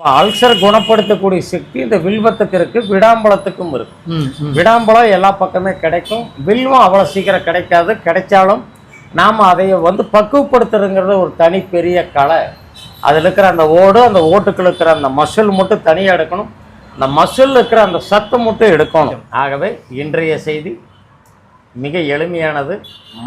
Ulcer குணப்படுத்தக்கூடிய சக்தி இந்த வில்வத்துக்கு இருக்கு விடாம்பழத்துக்கும் இருக்கு விடாம்பழம் எல்லா பக்கமே கிடைக்கும். வில்வம் அவ்வளோ சீக்கிரம் கிடைக்காது. கிடைச்சாலும் நாம் அதை வந்து பக்குவப்படுத்துறதுங்கிறது ஒரு தனி பெரிய கலை. அதில் இருக்கிற அந்த ஓடு அந்த ஓட்டுக்குள்ள இருக்கிற அந்த மசில் மட்டும் தனியாக எடுக்கணும். அந்த மசில் இருக்கிற அந்த சத்து மட்டும் எடுக்கணும். ஆகவே இன்றைய செய்தி மிக எளிமையானது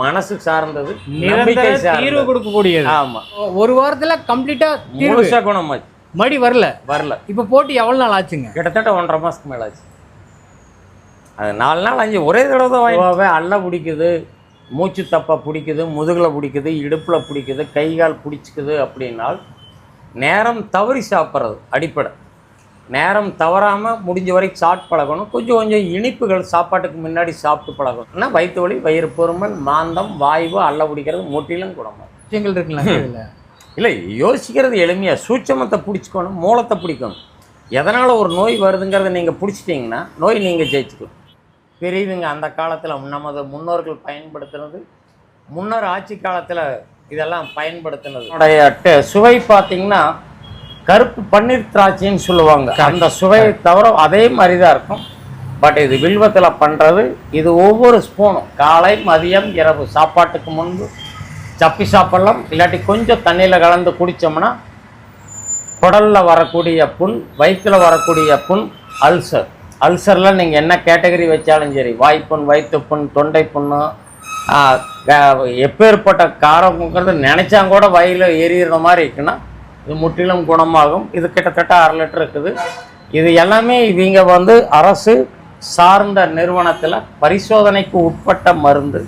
மனசு சார்ந்தது தீர்வு சார்ந்தது. கொடுக்கக்கூடியது. ஆமா. ஒரு வாரத்துல கம்ப்ளீட்டா தீர்வு. முழுசா குணமாச்சு. மடி வரல. வரல. இப்ப போட்டு எவ்வளவு நாள் ஆச்சுங்க? கிட்டத்தட்ட ஒன்றரை மாதத்துக்கு மேலே ஆச்சு. அது நாலு நாள் அஞ்சு ஒரே தடவை தான் வாங்கி அல்ல பிடிக்குது மூச்சு தப்பா பிடிக்குது முதுகில் பிடிக்குது இடுப்பில் பிடிக்குது கை கால் பிடிச்சிக்குது அப்படின்னால் நேரம் தவறி சாப்பிட்றது அடிப்படை. நேரம் தவறாமல் முடிஞ்ச வரைக்கும் சாப்பிட்டு பழகணும். கொஞ்சம் கொஞ்சம் இனிப்புகள் சாப்பாட்டுக்கு முன்னாடி சாப்பிட்டு பழகணும். ஏன்னா வயிற்று வலி வயிறு பொறுமல் மாந்தம் வாய்வு அல்ல பிடிக்கிறது முற்றிலும் குணமாகும் விஷயங்கள் இருக்குங்களா இல்லை யோசிக்கிறது எளிமையாக சூட்சமத்தை பிடிச்சிக்கணும் மூலத்தை பிடிக்கணும். எதனால் ஒரு நோய் வருதுங்கிறத நீங்கள் பிடிச்சிட்டிங்கன்னா நோய் நீங்கள் ஜெயிச்சுக்கலாம். பெரியவங்க அந்த காலத்தில் நமது முன்னோர்கள் பயன்படுத்தினது முன்னர் ஆட்சி காலத்தில் இதெல்லாம் பயன்படுத்தினது. உடைய சுவை பார்த்திங்கன்னா கருப்பு பன்னீர் திராட்சைன்னு சொல்லுவாங்க. அந்த சுவையை தவிர அதே மாதிரி தான் இருக்கும். பட் இது வில்வத்தில் பண்ணுறது இது ஒவ்வொரு ஸ்பூனும். காலை மதியம் இரவு சாப்பாட்டுக்கு முன்பு சப்பி சாப்பிடலாம். இல்லாட்டி கொஞ்சம் தண்ணியில் கலந்து குடித்தோம்னா குடலில் வரக்கூடிய புண் வயிற்றில் வரக்கூடிய புண் அல்சர். அல்சரில் நீங்கள் என்ன கேட்டகரி வச்சாலும் சரி வாய்ப்புண் வயிற்று புண் தொண்டை புண்ணு எப்பேற்பட்ட காரங்கிறது நினச்சா கூட வயிறில் எரியிற மாதிரி இருக்குன்னா இது முற்றிலும் குணமாகும். இது கிட்டத்தட்ட அரை லிட்டர் இருக்குது. இது எல்லாமே இவங்க வந்து அரசு சார்ந்த நிறுவனத்தில் பரிசோதனைக்கு உட்பட்ட மருந்து.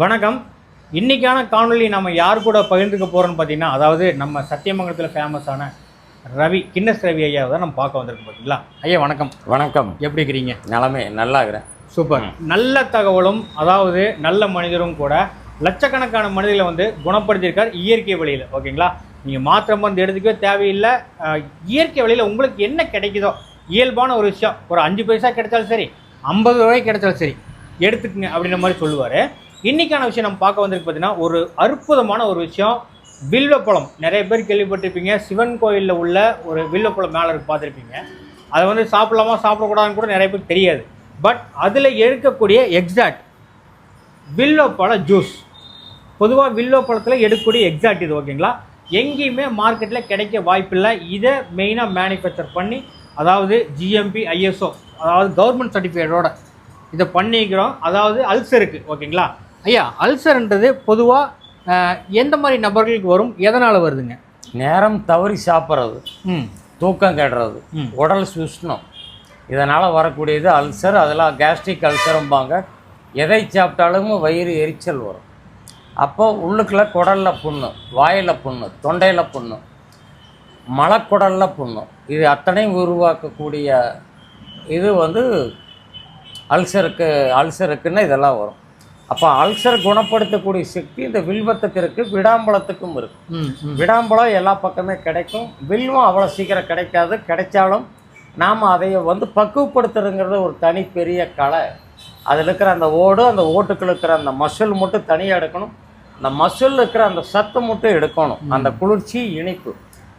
வணக்கம். இன்னைக்கான காணொளி நம்ம யார் கூட பகிர்ந்துக்க போறோம்னு பார்த்தீங்கன்னா அதாவது நம்ம சத்தியமங்கலத்தில் ஃபேமஸான ரவி கின்னஸ் ரவி ஐயா தான் நம்ம பார்க்க வந்திருக்கோம் பார்த்தீங்களா? ஐயா வணக்கம். வணக்கம். எப்படி இருக்கிறீங்க? நிலமே நல்லா இருக்கிறேன். சூப்பர். நல்ல தகவலும் அதாவது நல்ல மனிதரும் கூட லட்சக்கணக்கான மனிதர்களை வந்து குணப்படுத்தியிருக்கார் இயற்கை வழியில். ஓகேங்களா? நீங்கள் மாத்திரை மருந்து எடுத்துக்கவே தேவையில்லை. இயற்கை வழியில் உங்களுக்கு என்ன கிடைக்குதோ இயல்பான ஒரு விஷயம். ஒரு அஞ்சு பைசா கிடைச்சாலும் சரி ஐம்பது ரூபாய் கிடைச்சாலும் சரி எடுத்துக்கங்க அப்படின்ற மாதிரி சொல்லுவார். இன்னைக்கான விஷயம் நம்ம பார்க்க வந்திருக்கு பார்த்தீங்கன்னா ஒரு அற்புதமான ஒரு விஷயம். வில்வப்பழம். நிறைய பேர் கேள்விப்பட்டிருப்பீங்க. சிவன் கோயிலில் உள்ள ஒரு வில்வப்பழம் மேலே இருக்கு பார்த்துருப்பீங்க. அதை வந்து சாப்பிடலாமா சாப்பிடக்கூடாதுன்னு கூட நிறைய பேர் தெரியாது. பட் அதில் எடுக்கக்கூடிய எக்ஸாக்ட் வில்லோப்பழ ஜூஸ் பொதுவாக வில்லோப்பழத்தில் எடுக்கக்கூடிய எக்ஸாக்ட் இது ஓகேங்களா எங்கேயுமே மார்க்கெட்டில் கிடைக்க வாய்ப்பில்லை. இதை மெயினாக மேனுஃபேக்சர் பண்ணி அதாவது ஜிஎம்பி ஐஎஸ்ஓ அதாவது கவர்மெண்ட் சர்டிஃபிகேட்டோட இதை பண்ணிக்கிறோம். அதாவது அல்சருக்கு ஓகேங்களா ஐயா அல்சர்ன்றது பொதுவாக எந்த மாதிரி நபர்களுக்கு வரும்? எதனால் வருதுங்க? நேரம் தவறி சாப்பிட்றது. ம். தூக்கம் கெடுறது. உடல் சுஷ்ணம். இதனால் வரக்கூடியது அல்சர். அதெல்லாம் கேஸ்ட்ரிக் அல்சரும்பாங்க. எதை சாப்பிட்டாலும் வயிறு எரிச்சல் வரும். அப்போ உள்ளுக்குள்ள குடலில் புண்ணு வாயில் புண்ணு தொண்டையில் புண்ணு மலக்குடலில் புண்ணு. இது அத்தனையும் உருவாக்கக்கூடிய இது வந்து அல்சருக்கு அல்சருக்குன்னு இதெல்லாம் வரும். அப்போ அல்சர் குணப்படுத்தக்கூடிய சக்தி இந்த வில்வத்துக்கு இருக்குது விடாம்பழத்துக்கும் ம் விடாம்பழம் எல்லா பக்கமே கிடைக்கும். வில்வம் அவ்வளோ சீக்கிரம் கிடைக்காது. கிடைச்சாலும் நாம் அதை வந்து பக்குவப்படுத்துறதுங்கிறது ஒரு தனி பெரிய கலை. அதில் இருக்கிற அந்த ஓடு அந்த ஓட்டுக்குள்ள இருக்கிற அந்த மசில் மட்டும் தனியாக எடுக்கணும். அந்த மசில் இருக்கிற அந்த சத்து மட்டும் எடுக்கணும். அந்த குளிர்ச்சி இனிப்பு.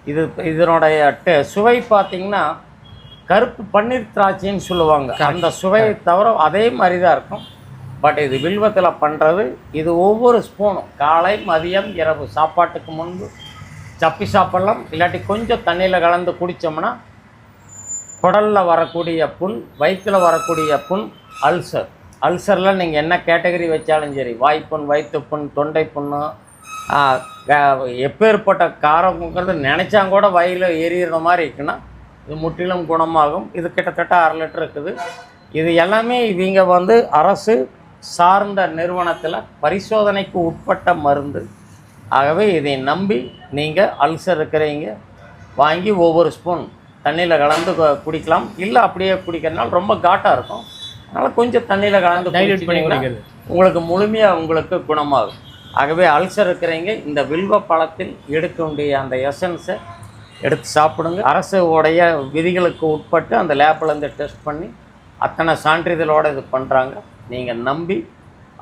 இது இதனுடைய டே- சுவை பார்த்தீங்கன்னா கருப்பு பன்னீர் திராட்சைன்னு சொல்லுவாங்க. அந்த சுவையை தவிர அதே மாதிரி தான் இருக்கும். பட் இது வில்வத்தில் பண்ணுறது இது ஒவ்வொரு ஸ்பூனும் காலை மதியம் இரவு. சாப்பாட்டுக்கு முன்பு சப்பி சாப்பிடலாம். இல்லாட்டி கொஞ்சம் தண்ணியில் கலந்து குடித்தோம்னா குடலில் வரக்கூடிய புண் வயிற்றில் வரக்கூடிய புண் அல்சர் அல்சரில் நீங்கள் என்ன கேட்டகரி வச்சாலும் சரி வாய்ப்புண் வயிற்று புண் தொண்டை புண்ணு எப்பேற்பட்ட காரங்கிறது நினச்சா கூட வயிறில் எரியிற மாதிரி இருக்குன்னா இது முற்றிலும் குணமாகும். இது கிட்டத்தட்ட அரை லிட்டர் இருக்குது. இது எல்லாமே இவங்க வந்து அரசு சார்ந்த நிறுவனத்தில் பரிசோதனைக்கு உட்பட்ட மருந்து. ஆகவே இதை நம்பி நீங்கள் அல்சர் இருக்கிறீங்க. வாங்கி ஒவ்வொரு ஸ்பூன் தண்ணியில் கலந்து குடிக்கலாம். இல்லை அப்படியே குடிக்கிறதுனால ரொம்ப காட்டாக இருக்கும். அதனால் கொஞ்சம் தண்ணியில் கலந்து குடிச்சிட்டிங்கன்னா உங்களுக்கு முழுமையாக உங்களுக்கு குணமாகும். ஆகவே அல்சர் இருக்கிறவங்க இந்த வில்வ பழத்தில் எடுக்க வேண்டிய அந்த எசன்ஸை எடுத்து சாப்பிடுங்க. அரசு உடைய விதிகளுக்கு உட்பட்டு அந்த லேப்பில் இருந்து டெஸ்ட் பண்ணி அத்தனை சான்றிதழோடு இது பண்ணுறாங்க நீங்கள் நம்பி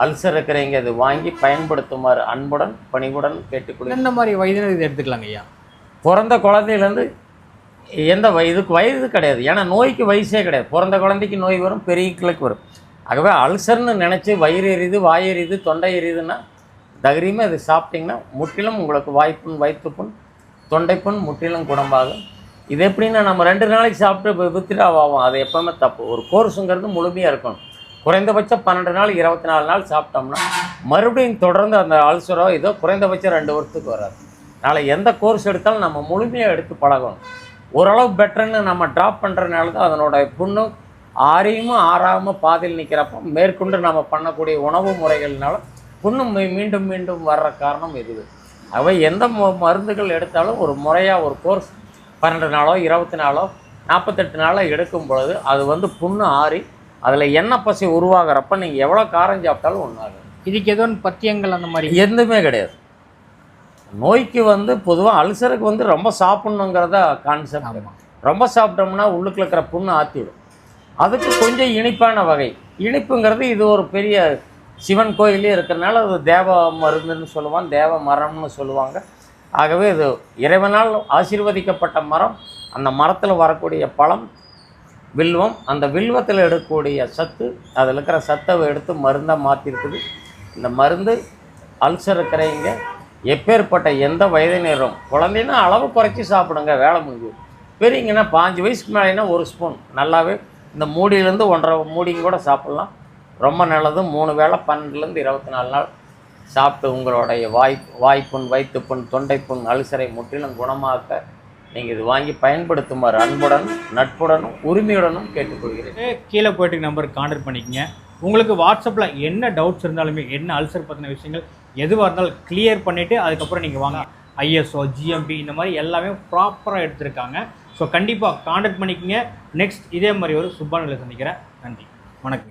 அல்சர் இருக்கிறவங்க இது வாங்கி பயன்படுத்துமாறு அன்புடன் பணிவுடன் கேட்டுக்கொள்கிறேன் எந்த மாதிரி வயதினர் இது எடுத்துக்கலாங்க ஐயா? பிறந்த குழந்தையிலேருந்து எந்த வயதுக்கு வயது கிடையாது. ஏன்னா நோய்க்கு வயசே கிடையாது. பிறந்த குழந்தைக்கு நோய் வரும் பெரியங்களுக்கு வரும். ஆகவே அல்சர்னு நினச்சி வயிறு எரியுது வாய் எரியுது தொண்டை எரியுதுன்னா தைரியமாக இது சாப்பிட்டிங்கன்னா முற்றிலும் உங்களுக்கு வாய்ப்புண் வயிற்றுப்புண் தொண்டைப்புண் முற்றிலும் குணமாகும். இது எப்படின்னா நம்ம ரெண்டு நாளைக்கு சாப்பிட்டு வித்ரா ஆகும் அது எப்பவுமே தப்பு. ஒரு கோர்ஸுங்கிறது முழுமையாக இருக்கணும். குறைந்தபட்சம் பன்னெண்டு நாள் இருபத்தி நாலு நாள் சாப்பிட்டோம்னா மறுபடியும் தொடர்ந்து அந்த அல்சரோ இதோ குறைந்தபட்சம் ரெண்டு வருஷத்துக்கு வராது. நாளை எந்த கோர்ஸ் எடுத்தாலும் நம்ம முழுமையாக எடுத்து பழகணும். ஓரளவு பெட்டர்னு நம்ம ட்ராப் பண்ணுறதுனால தான் அதனோட புண்ணு ஆறியும் ஆறாமல் பாதியில் நிற்கிறப்ப மேற்கொண்டு நம்ம பண்ணக்கூடிய உணவு முறைகள்னால புண்ணும் மீண்டும் மீண்டும் வர்ற காரணம் இது அவை எந்த மருந்துகள் எடுத்தாலும் ஒரு முறையாக ஒரு கோர்ஸ் பன்னெண்டு நாளோ இருபத்தி நாளோ நாற்பத்தெட்டு நாளோ எடுக்கும் பொழுது அது வந்து புண்ணு ஆறி அதில் எண்ணெய் பசி உருவாகிறப்ப நீங்கள் எவ்வளோ காரம் சாப்பிட்டாலும் ஒன்றாகும் இதுக்கு ஏதோ பத்தியங்கள் அந்த மாதிரி? எதுவுமே கிடையாது. நோய்க்கு வந்து பொதுவாக அல்சருக்கு வந்து ரொம்ப சாப்பிட்ணுங்கிறத கான்செப்ட் ரொம்ப சாப்பிட்டோம்னா உள்ளுக்குள்ள இருக்கிற புண்ணு ஆற்றிவிடும் அதுக்கு கொஞ்சம் இனிப்பான வகை. இனிப்புங்கிறது இது ஒரு பெரிய சிவன் கோயிலே இருக்கிறனால அது தேவ மருந்துன்னு சொல்லுவான் தேவ மரம்னு சொல்லுவாங்க. ஆகவே இது இறைவனால் ஆசீர்வதிக்கப்பட்ட மரம். அந்த மரத்தில் வரக்கூடிய பழம் வில்வம் அந்த வில்வத்தில் எடுக்கக்கூடிய சத்து அதில் இருக்கிற சத்தை எடுத்து மருந்தாக மாற்றிருக்குது இந்த மருந்து அல்சர் இருக்கிறவங்க எப்பேற்பட்ட எந்த வயதினரும் குழந்தைன்னா அளவு குறைச்சி சாப்பிடுங்க வேலை முடிஞ்சு. பெரியங்கன்னா பாஞ்சு வயசுக்கு மேலேனா ஒரு ஸ்பூன் நல்லாவே இந்த மூடியிலேருந்து ஒன்றரை மூடிங்க கூட சாப்பிட்லாம். ரொம்ப நல்லது மூணு வேளை பன்னெண்டுலேருந்து இருபத்தி நாலு நாள் சாப்பிட்டு உங்களுடைய வாய் வாய்ப்புண் வயிற்றுப்புண் தொண்டைப்புண் அல்சரை முற்றிலும் குணமாக்க நீங்கள் இது வாங்கி பயன்படுத்துமாறு அன்புடன் நட்புடனும் உரிமையுடனும் கேட்டுக்கொள்கிறேன். கீழே போயிட்டு நம்பருக்கு கான்டாக்ட் பண்ணிக்கங்க. உங்களுக்கு வாட்ஸ்அப்பில் என்ன டவுட்ஸ் இருந்தாலுமே என்ன அல்சர் பற்றின விஷயங்கள் எதுவாக இருந்தாலும் கிளியர் பண்ணிவிட்டு அதுக்கப்புறம் நீங்கள் வாங்க. ஐஎஸ்ஓ ஜிஎம்பி இந்த மாதிரி எல்லாமே ப்ராப்பராக எடுத்திருக்காங்க. ஸோ கண்டிப்பாக கான்டாக்ட் பண்ணிக்கங்க. நெக்ஸ்ட் இதே மாதிரி ஒரு சுப்பானில் சந்திக்கிறேன். நன்றி. வணக்கம்.